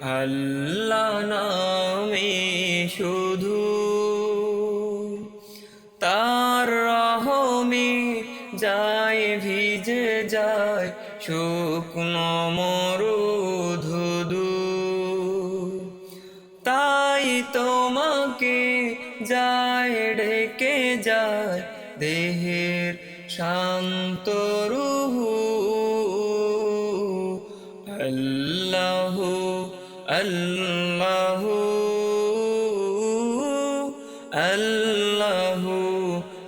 আল্লাহ নামে শুধু তার রহমে যায়, ভিজে যায়, শুকনো মরু ধুধু তাই তোমাকে যায়, ডেকে যায়, দেহের শান্ত আল্লাহু আল্লাহু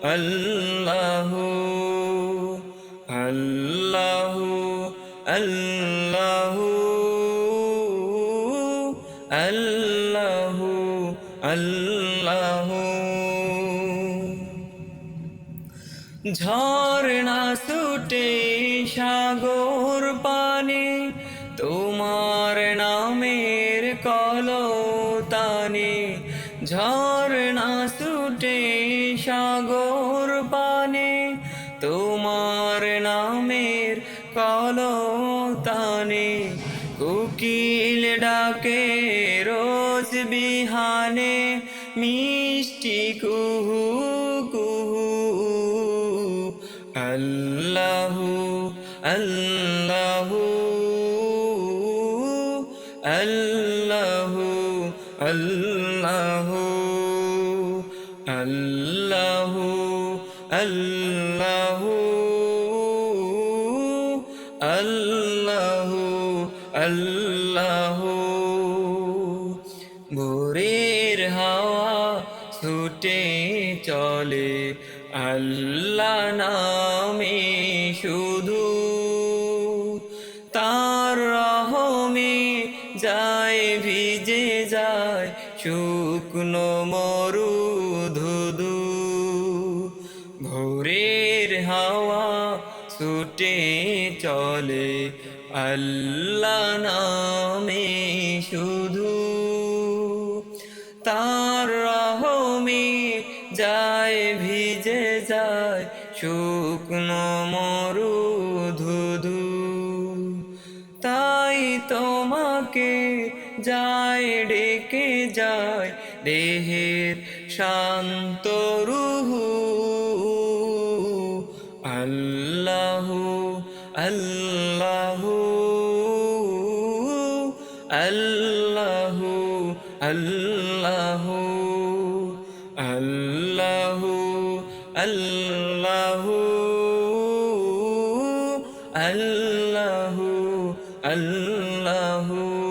আল্লাহু আল্লাহু আল্লাহু আল্লাহু আল্লাহু। ঝর্ণা ছুটে সাগর পানে তোমার ঝর্ণা সুটে সাগর পানে, তোমার নামের কলতানে, কুকিল ডাকে রোজ বিহানে, মিষ্টি কুহু কুহু, আল্লাহু আল্লাহু। আল্লাহু আল্লাহু আল্লাহু আল্লাহু আল্লাহু আল্লাহু। ভোরের হাওয়া ছুটে চলে আল্লাহ নামে শুধু শুকনো মরু ধুধু ভোরের হাওয়া ছুটে চলে আল্লাহ নামে শুধু। তার রহমে যায়, ভিজে যায় শুকনো মরু ধুধু তাই তোমাকে যায়, ডেকে যায় দেহের শান্ত রুহু। আল্লাহু আল্লাহু আল্লাহু আল্লাহু আল্লাহু আল্লাহু আল্লাহু আল্লাহু।